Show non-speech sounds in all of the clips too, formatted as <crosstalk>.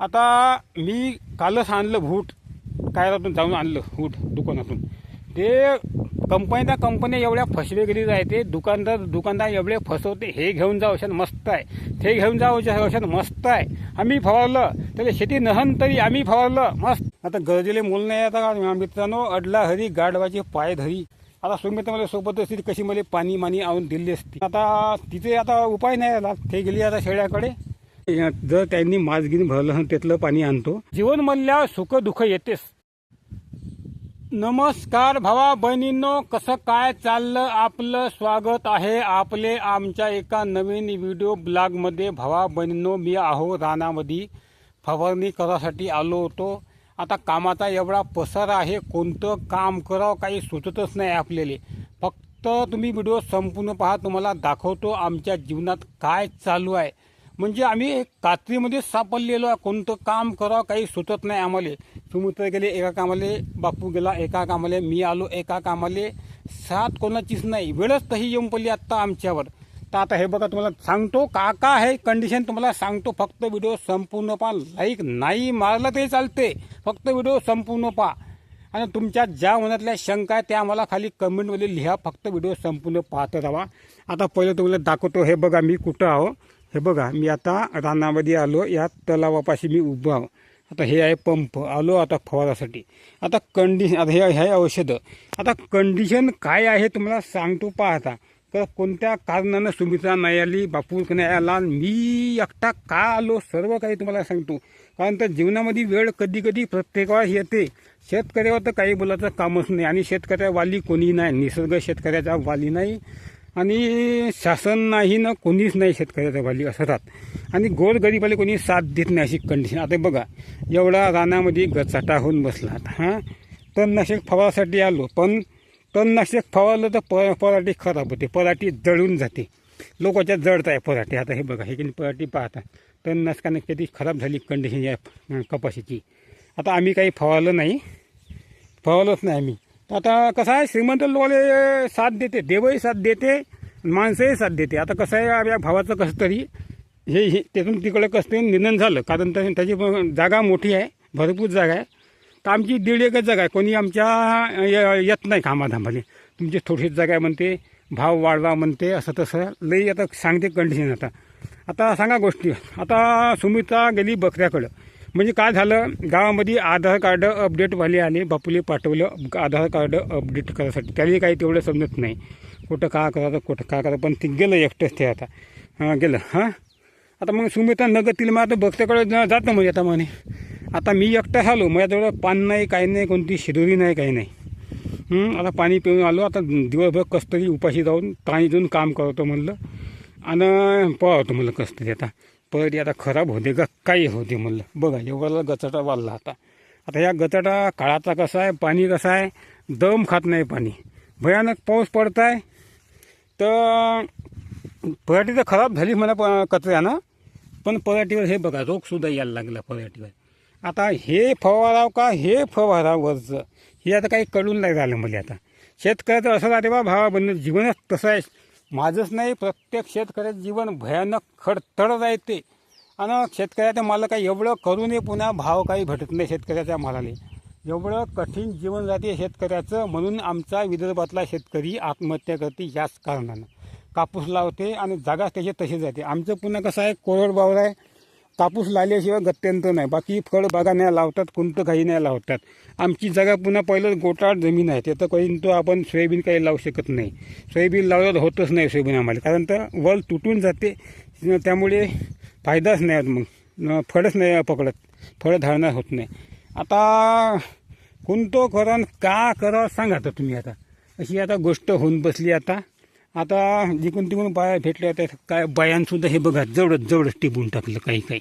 आता मी कालच आणलं भूट कायरातून जाऊन आणलं भूट दुकानातून. ते कंपन्या कंपन्या एवढ्या फसवे आहे ते दुकानदार दुकानदार एवढे फसवते हे घेऊन जा औषध मस्त आहे. ते घेऊन जा औषध मस्त आहे. आम्ही फवारलं त्याला शेती नहन तरी आम्ही फवारलं मस्त. आता गरजेले मूल नाही आता मित्रांनो अडला हरी गाडवाचे पाय धरी. आता सुमित मला सोबत असतील कशी मला पाणी मानी आणून दिली असती. आता तिथे आता उपाय नाही आला ते गेली आता शेळ्याकडे. जर त्यांनी माजगीन भरलं त्यातलं पाणी आणतो. जीवन म्हणल्यावर सुख दुःख येतेस. नमस्कार भावा बहिणींनो कसं काय चाललं आपलं स्वागत आहे आपले आमच्या एका नवीन व्हिडिओ ब्लॉगमध्ये. भावा बहिणींनो मी आहो रानामध्ये फवारणी करासाठी आलो होतो. आता कामाचा एवढा पसार आहे कोणतं काम करावं काही सुचतच नाही आपल्याला. फक्त तुम्ही व्हिडिओ संपूर्ण पहा तुम्हाला दाखवतो आमच्या जीवनात काय चालू आहे. म्हणजे आम्ही एक कात्रीमध्ये सापडलेलो आहे. कोणतं काम करावं काही सुचत नाही आम्हाला. सुमित्र गेले एका कामाले. बापू गेला एका कामाले. मी आलो एका कामाले. साथ कोणाचीच नाही. वेळच तही येऊन पडली आत्ता आमच्यावर. तर आता हे बघा तुम्हाला सांगतो का का हे कंडिशन तुम्हाला सांगतो. फक्त व्हिडिओ संपूर्ण पहा. लाईक नाही मारलं तरी चालते फक्त व्हिडिओ संपूर्ण पहा. आणि तुमच्या ज्या मनातल्या शंका आहे त्या मला खाली कमेंटमध्ये लिहा. फक्त व्हिडिओ संपूर्ण पाहत राहा. आता पहिलं तुम्हाला दाखवतो. हे बघा मी कुठं आहो. हे बघा मी आता रानामध्ये आलो या तलावापाशी मी उभं आहो. आता हे आहे पंप. आलो आता फवारासाठी. आता कंडिशन आता हे आहे औषधं. आता कंडिशन काय आहे तुम्हाला सांगतो पाहता. तर कोणत्या कारणानं सुमित्रा नाही आली बापूर नाही आला मी एकटा का आलो? सर्व काही तुम्हाला सांगतो. कारण तर जीवनामध्ये वेळ कधी कधी प्रत्येकावर येते. शेतकऱ्यावर तर काही बोलायचं कामच नाही. आणि शेतकऱ्या वाली कोणी नाही. निसर्ग शेतकऱ्याचा वाली नाही. आणि शासन नाही ना कोणीच नाही शेतकऱ्याच्या वाली असं राहत. आणि गोरगरीबाला कोणी साथ देत नाही अशी कंडिशन आता बघा एवढा रानामध्ये गचाटा होऊन बसला आता हां? तणनाशक फवारासाठी आलो पण तणनाशक फवारलं तर प पराठी खराब होते पराठी जळून जाते. लोकांच्या जळत आहे पराठी आता हे बघा हे की पराठी पाहता. तणनाशकाने किती खराब झाली कंडिशन या कपाशीची. आता आम्ही काही फवारलं नाही. फवारलंच नाही आम्ही. आता कसं आहे श्रीमंत लोकांना साथ देते देवही साथ देते माणसंही साथ देते. आता कसं आहे आपल्या भावाचं कसं तरी हे हे त्यातून तिकडे कसं तरी निधन झालं. कारण त्याची जागा मोठी आहे भरपूर जागा आहे. तर आमची दीड एकच जागा आहे. कोणी आमच्या य- येत नाही कामाधामाले. तुमची थोडीच जागा आहे म्हणते भाव वाढवा म्हणते असं तसं. लई आता सांगते कंडिशन आता. आता सांगा गोष्टी. आता सुमित्रा गेली बकऱ्याकडं. म्हणजे काय झालं? गावामध्ये आधार कार्ड अपडेटवाले आणि बापूले पाठवलं. आधार कार्ड अपडेट करायसाठी. त्याला काही तेवढं समजत नाही. कुठं का करायचं कुठं का करायचं पण ते गेलं एकटंच ते आता. हां गेलं. हां? आता मग सुमित्रा नगरतील मग आता बकऱ्याकडे जातं म्हणजे आता म्हणे. आता मी एकटा झालो माझ्याजवळ पान नाही काही नाही कोणती शिदोरी नाही काही नाही. आता पाणी पिऊन आलो. आता दिवसभर कसं तरी उपाशी जाऊन पाणी देऊन काम करतो म्हणलं. आणि पळवतो म्हणलं कसं तरी आता. परत आता खराब होते का काही होते म्हणलं. बघा एवढा गचाटा वाढला आता. आता या गचाटा काळाचा कसा आहे पाणी कसं आहे दम खात नाही पाणी. भयानक पाऊस पडत आहे तर पराठी तर खराब झाली म्हणा प कचऱ्यानं. पण पराठीवर हे बघा रोगसुद्धा यायला लागला पराठीवर. आता हे फवाराव का हे फवाराव वरचं? हे आता काही कळून नाही झालं मला आता. शेतकऱ्याचं असं राहते बा भावा जीवनच तसं आहे. माझंच नाही प्रत्येक शेतकऱ्याचं जीवन भयानक खडतड राहते आणि शेतकऱ्याच्या मला काही एवढं करूनही पुन्हा भाव काही भेटत नाही शेतकऱ्याच्या मालाले. एवढं कठीण जीवन जाते शेतकऱ्याचं म्हणून आमचा विदर्भातला शेतकरी आत्महत्या करते याच कारणानं. कापूस लावते आणि जागा त्याचे तसे जाते. आमचं पुन्हा कसं आहे कोरडबावर आहे कापूस लावल्याशिवाय गत्यंत नाही. बाकी फळबागा नाही लावतात कोणतं काही नाही लावतात. आमची जागा पुन्हा पहिलं गोटाळ जमीन आहे. त्याचं काही तो आपण सोयाबीन काही लावू शकत नाही. सोयाबीन लावलं होतच नाही सोयाबीन आम्हाला. कारण तर वल तुटून जाते. त्यामुळे फायदाच नाही मग. फळच नाही पकडत. फळं धारणार होत नाही. आता कोणतं करण का करावं सांगा आता तुम्ही आता. अशी आता गोष्ट होऊन बसली आता. आता जिकडून तिकडून बाया भेटल्या त्या काय बायांसुद्धा हे बघा जवळच जवळच टिपून टाकलं काही काही.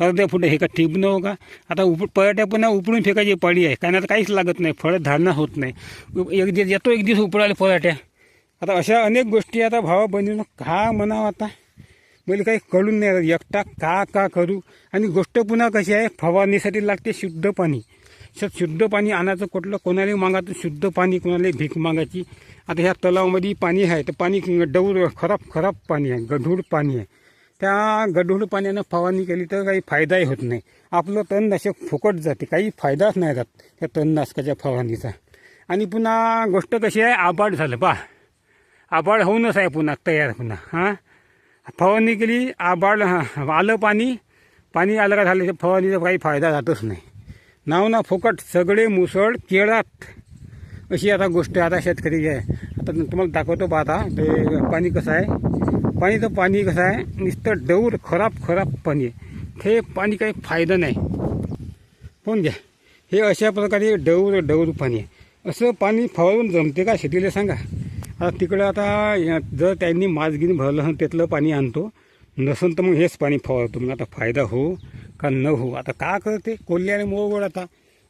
अर्ध्या फुटं हे का टिपणं हो का? आता उप पळट्या पुन्हा उपडून फेकायची पाळी आहे. कारण आता काहीच लागत नाही फळं धारणा होत नाही. एक दिवस येतो एक दिवस उपडाले पराठ्या आता अशा अनेक गोष्टी आता भावा बहिणीनं का म्हणावं आता. मला काही कळून नाही एकटा का का करू? आणि गोष्ट पुन्हा कशी आहे? फवारणीसाठी लागते शुद्ध पाणी. शेत शुद्ध पाणी आणायचं कुठलं? कोणाला मागायचं शुद्ध पाणी कोणाला भीक मागायची. आता ह्या तलावामध्ये पाणी आहे तर पाणी डौर खराब खराब पाणी आहे गढूळ पाणी आहे. त्या गढूळ पाण्यानं फवारणी केली तर काही फायदाही होत नाही. आपलं तणनाशक फुकट जाते काही फायदाच नाही जात त्या तणनाशकाच्या फवारणीचा. आणि पुन्हा गोष्ट कशी आहे आबाड झालं पा आबाड होऊनच आहे पुन्हा तयार पुन्हा हां? फवारणी केली आबाड हां आलं पाणी. पाणी आलं का झालं फवारणीचा काही फायदा जातच नाही. नाव ना फुकट सगळे मुसळ केळात. अशी आता गोष्ट आता शेतकरी आहे. आता तुम्हाला दाखवतो बा आता ते पाणी कसं आहे. पाणीचं पाणी कसं आहे नुसतं डौर खराब खराब पाणी आहे. हे पाणी काही फायदा नाही. पण घ्या हे अशा प्रकारे डौर डौर पाणी आहे. असं पाणी फवारून जमते का शेतीला सांगा. आता तिकडं आता या- जर त्यांनी माजगीन भरलं असेल त्यातलं पाणी आणतो. नसेल तर मग हेच पाणी फवारतो. मग आता फायदा हो. का न हो? आता का करते? कोल्हे आणि आता.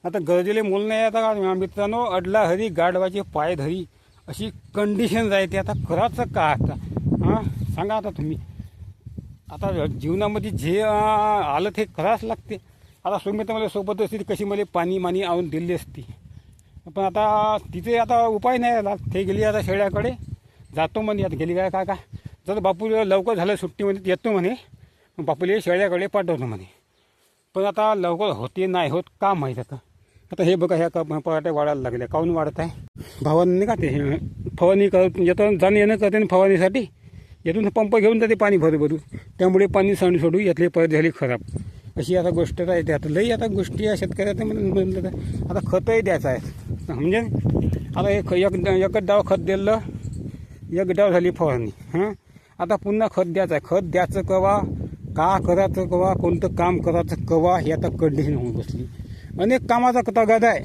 आता गरजेले मोल नाही आता का? मित्रांनो अडला हरी गाडवाचे पाय धरी अशी कंडिशन आहे आता करायचं का आता? हां? सांगा आता तुम्ही. आता जीवनामध्ये जे आलं ते करावंच लागते. आता सुमित मला सोबत असते कशी मला पाणी मानी आणून दिली असती. पण आता तिथे आता उपाय नाही आला ते गेली आता शेळ्याकडे. जातो म्हणे आता गेली काय काय का जर बापू लवकर झालं सुट्टीमध्ये येतो म्हणे. बापूले शेळ्याकडे पाठवतो म्हणे. पण आता लवकर होते नाही होत का माहीत आता? आता हे बघा ह्या क- पराठे वाढायला लागले. काऊन वाढत आहे? भावांनी नाही का ते हे. फवारणी करत येतं जाणं येणं करते आणि फवारणीसाठी. येतून पंप घेऊन जाते पाणी भरू भरू. त्यामुळे पाणी सांडू सोडू यातली परत झाली खराब. अशी आता गोष्ट राहते. आता लई आता गोष्टी या शेतकऱ्याचं आता खतही द्यायचं आहे. म्हणजे आता एक एक एकच डाव खत दिलं एक डाव झाली फवारणी. हां? आता पुन्हा खत द्यायचं आहे. खत द्यायचं कवा? का करायचं कवा कोणतं काम करायचं कवा हे आता कंडिशन होऊन बसली. अनेक कामाचा तगादा आहे.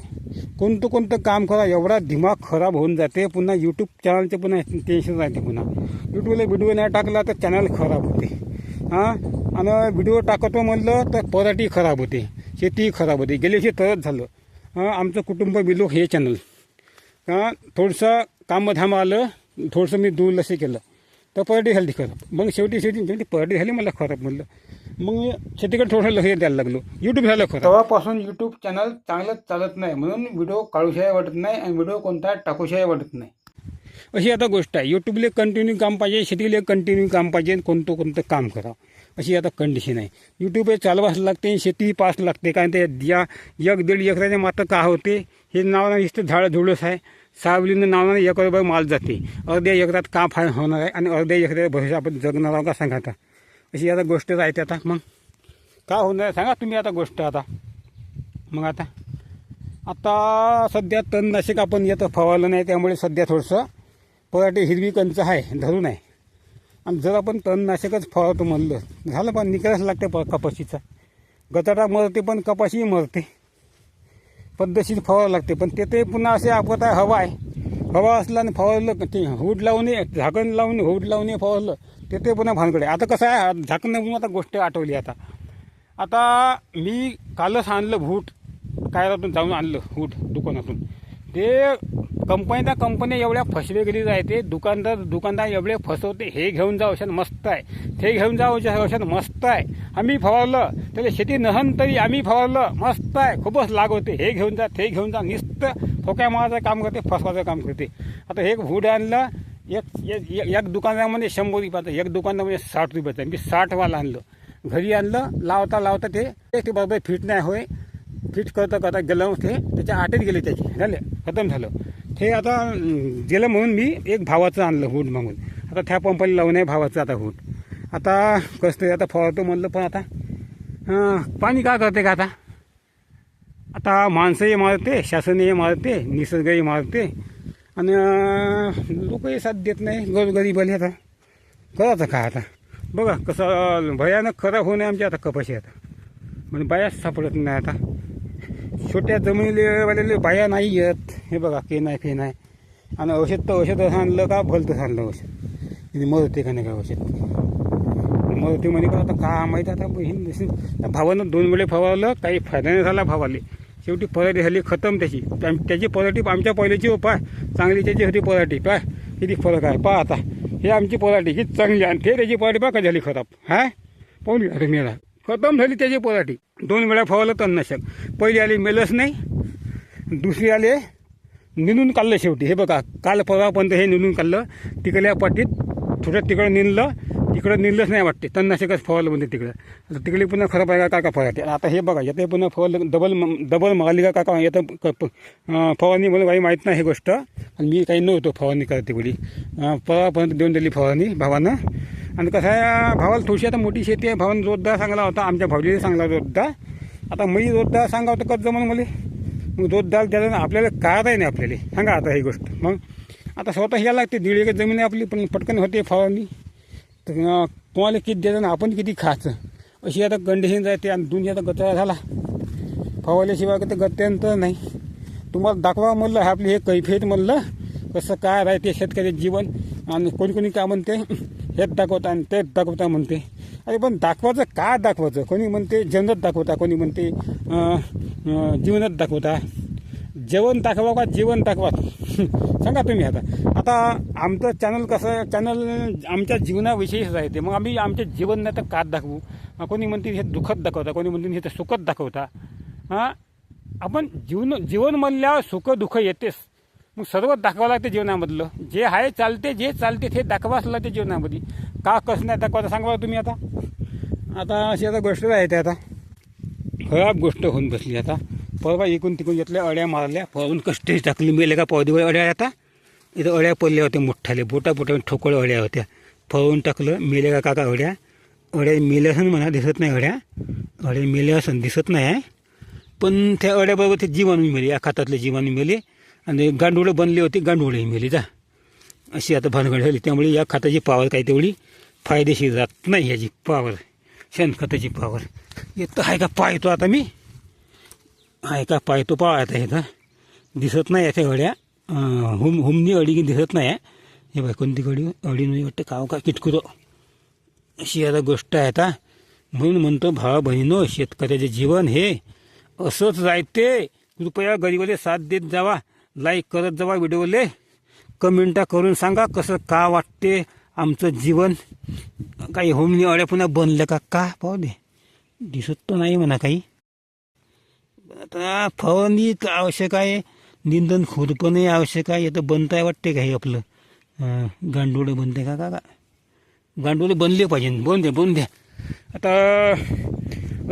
कोणतं कोणतं काम करा एवढा दिमाग खराब होऊन जाते. पुन्हा यूट्यूब चॅनलचे पुन्हा टेन्शन राहते पुन्हा. यूट्यूबला व्हिडिओ नाही टाकला तर चॅनल खराब होते. हां? आणि व्हिडिओ टाकतो म्हणलं तर पराठी खराब होते. शेती खराब होते. गेल्या तरच झालं. हां? आमचं कुटुंब बिलो हे चॅनल हां? थोडंसं कामधाम आलं. थोडंसं मी दुर्लक्ष केलं. तर पराठी झाली खराब. मग शेवटी शेवटी शेवटी पराठी झाली मला खराब म्हणलं. मग मी शेतीकडे थोडं लक्ष द्यायला लागलो. यूट्यूब झालं खरं. तेव्हापासून यूट्यूब चॅनल चांगलं चालत नाही म्हणून व्हिडिओ काढूशाही वाटत नाही आणि व्हिडिओ कोणता टाकूशाही वाटत नाही. अशी आता गोष्ट आहे. यूट्यूबला कंटिन्यू काम पाहिजे शेतीला कंटिन्यू काम पाहिजे कोणतं कोणतं काम करा. अशी आता कंडिशन आहे. यूट्यूब हे चालवाच लागते शेती पास लागते. कारण ते या एक दीड एकराच्या मात्र का होते? हे नावानं नुसतं झाडं झुडस आहे. सावलीनं नावानं एक रुपये माल जाते. अर्ध्या एकरात का फाय होणार आहे आणि अर्ध्या एकराच्या भविष्य आपण जगणार आहोत का सांगा आता. अशी आता गोष्ट राहते आता. मग का होणार आहे? सांगा तुम्ही आता गोष्ट आता. मग आता. आता सध्या तणनाशक आपण येतं फवारलं नाही त्यामुळे सध्या थोडंसं पराठे हिरवी कंच आहे धरून आहे. आणि जर आपण तणनाशकच फवारतो म्हणलं झालं पण निकालच लागते प कपाशीचा. गटाटा मरते पण कपाशी मरते. पद्धतशीर फवारावं लागते. पण ते पुन्हा असे आपत आहे हवा आहे. हवा असला आणि फवारलं ते हुड लावून झाकण लावून हुड लावून फवारलं. ते ते पुन्हा भानकडे आता कसं आहे झाकण म्हणून आता गोष्ट आठवली आता. आता मी कालच आणलं भूट कायरातून जाऊन आणलं हूट दुकानातून. ते कंपनी त्या कंपनी एवढ्या फसवे गेली ते दुकानदार दुकानदार एवढे फसवते हे घेऊन जा औषध मस्त आहे. ते घेऊन जा औषध औषध मस्त आहे. आम्ही फवारलं त्याला शेती नहन तरी आम्ही फवारलं मस्त आहे. खूपच लाग होते. हे घेऊन जा ते घेऊन जा. नुसतं फोक्या मारायचं काम करते फसवायचं काम करते. आता हे हुड आणलं एक एक एक दुकानामध्ये शंभर रुपयाचं एक दुकानामध्ये साठ रुपयाचं मी साठवाला आणलं. घरी आणलं लावता लावता ते ते बरोबर फिट नाही होय. फिट करता करता गेलं ते. त्याच्या आटेत गेले त्याची. झाले? खतम झालं. ते आता गेलं म्हणून मी एक भावाचं आणलं हूट मागून. आता त्या पंपाला लावून आहे भावाचं आता हूट आता कसं तरी आता फवारतो म्हणलं पण आता पाणी का करते का आता? आता माणसंही मारते शासनही मारते निसर्गही मारते. आणि लोकही साथ देत नाही गोरगरीबाले आता. करायचं का आता? बघा कसं भयानक खराब नये आमच्या आता कपाशी आता. म्हणजे बायाच सापडत नाही आता. छोट्या जमिनीवाल्याला बाया नाही येत. हे बघा के नाही के नाही. आणि औषध तर औषध आणलं का भलतं आणलं औषध? इथे मरते का नाही का औषध? मरते म्हणे का आता का माहीत आता बहीण भावानं दोन वेळे फवारलं काही फायदा नाही झाला भावाले. शेवटी पराठी झाली खतम त्याची. त्याची पराठी आमच्या पहिल्याची हो पाय. चांगली त्याची होती पराठी पाय. किती फरक आहे पहा आता. हे आमची पराठी ही चांगली आणि ते त्याची पराठी पहा का झाली खराब हा पाहून घ्या मेला खतम झाली त्याची पराठी दोन वेळा फवारलं तणनाशक पहिली आली मेलच नाही. दुसरी आले निंदून काढलं शेवटी. हे बघा काल परवापर्यंत हे निंदून काढलं. तिकडल्या पाटीत थोडं तिकडं निंदलं तिकडं निघलंच नाही वाटते. तणनाशकच फवारलं म्हणते तिकडं. आता तिकडे पुन्हा खराब आहे का काका फवारते. आता हे बघा येते पुन्हा फवारलं डबल डबल मारली का काय येतं क- फवारणी मला काही माहीत नाही हे गोष्ट. आणि मी काही नव्हतो फवारणी करते वेळी परवापर्यंत देऊन दिली फवारणी भावानं. आणि कसं आहे भावाला थोडीशी आता मोठी शेती आहे. भावानं जोरदार सांगला होता. आमच्या भावजीने सांगला जोरदार. आता मी जोरदार सांगा होतं कसं म्हणून मला. मग जोरदार त्याला आपल्याला काढता नाही आपल्याला. सांगा आता ही गोष्ट. मग आता स्वतः यायला लागते दीड एकर जमीन आहे आपली पण पटकन होते फवारणी. तर कोणाला किती द्यायचं आपण किती खायचं? अशी आता कंडिशन जाते आणि दोन्ही आता गतरा झाला. फवारल्याशिवाय तर गत्यांतर नाही. तुम्हाला दाखवा म्हणलं हे आपली हे कैफेत म्हणलं. कसं काय राहते शेतकऱ्याचं जीवन आणि कोणी कोणी काय म्हणते? हेच दाखवता आणि तेच दाखवता म्हणते. अरे पण दाखवायचं का दाखवायचं? कोणी म्हणते जन्नत दाखवता कोणी म्हणते जीवनात दाखवता. जेवण दाखवा का जीवन दाखवा? <laughs> सांगा तुम्ही आता. आता आमचं चॅनल कसं चॅनल आमच्या जीवनाविषयीच राहते मग आम्ही आमचे जीवन नाही तर कात दाखवू? कोणी म्हणते हे दुःखत दाखवता कोणी म्हणते हे तर सुखत दाखवता. हां? आपण जीवन जीवन म्हणल्यावर सुख दुःख येतेच. मग सर्व दाखवावं लागते जीवनामधलं. जे आहे चालते जे चालते ते दाखवाच लागते जीवनामध्ये. का कसं नाही दाखवायचं सांगा बघा तुम्ही आता? आता अशी आता गोष्ट राहते आता. खराब गोष्ट होऊन बसली आता. परवा इकून तिकून घेतल्या अड्या मारल्या फरून कष्टही टाकली मेले का पौदीवर अड्या आता? इथं अड्या पडल्या होत्या मोठ्ठाले बोटा बोटा ठोकळ अड्या होत्या. फळून टाकलं मेले का काका अड्या? अड्या मेल्या असन म्हणा दिसत नाही अड्या. अड्या मेल्या असन दिसत नाही आहे. पण त्या अड्याबरोबर ते जीवाणू मेले या खातातले जीवाणू मेले. आणि गांडुळं बनले होते गांडुळेही मेले जा. अशी आता भानगड झाली. त्यामुळे या खाताची पावर काही तेवढी? फायदेशीर जात नाही ह्याची पावर शेणखताची पावर येतं आहे का पाहतो आता मी? आहे का पाहतो पाहा आता हे तर दिसत नाही याच्या अड्या हुम हुमनी अडी दिसत नाही. आहे हे बाय कोणती घडी अडी नाही वाटतं काव का किटकुरो अशी आता गोष्ट आहे आता. म्हणून म्हणतो भावा बहिणो शेतकऱ्याचे जीवन हे असंच राहते कृपया गरीबाले साथ देत जावा. लाईक करत जावा व्हिडिओले कमेंटा करून सांगा कसं का वाटते. आमचं जीवन काही होमनी अड्या पुन्हा बनलं का? का? पाहू दे. दिसत तर नाही म्हणा काही. आता फवारणी आवश्यक आहे. निंदन खुरपणही आवश्यक आहे. तर बनताय वाटते का हे आपलं? अं, गांडोळे बनते का? का? का? गांडोळे बनले पाहिजे. बन द्या बन द्या. आता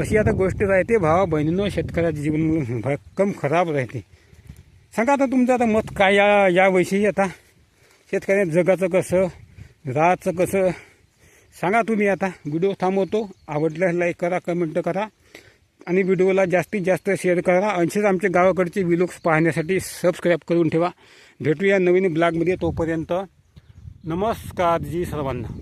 अशी आता गोष्ट राहते भावा बहिणीनं शेतकऱ्याचं जीवन भक्कम खराब राहते. सांगा आता तुमचं आता मत काय या याविषयी आता? शेतकऱ्या जगाचं कसं? राहायचं कसं? सांगा तुम्ही आता. व्हिडिओ थांबवतो. आवडल्यास लाईक करा कमेंट करा. आणि व्हिडिओला जास्तीत जास्त शेअर करा. अंशेच आमच्या गावाकडचे विलोक्स पाहण्यासाठी सबस्क्राईब करून ठेवा. भेटूया नवीन ब्लॉगमध्ये तोपर्यंत. नमस्कार जी सर्वांना.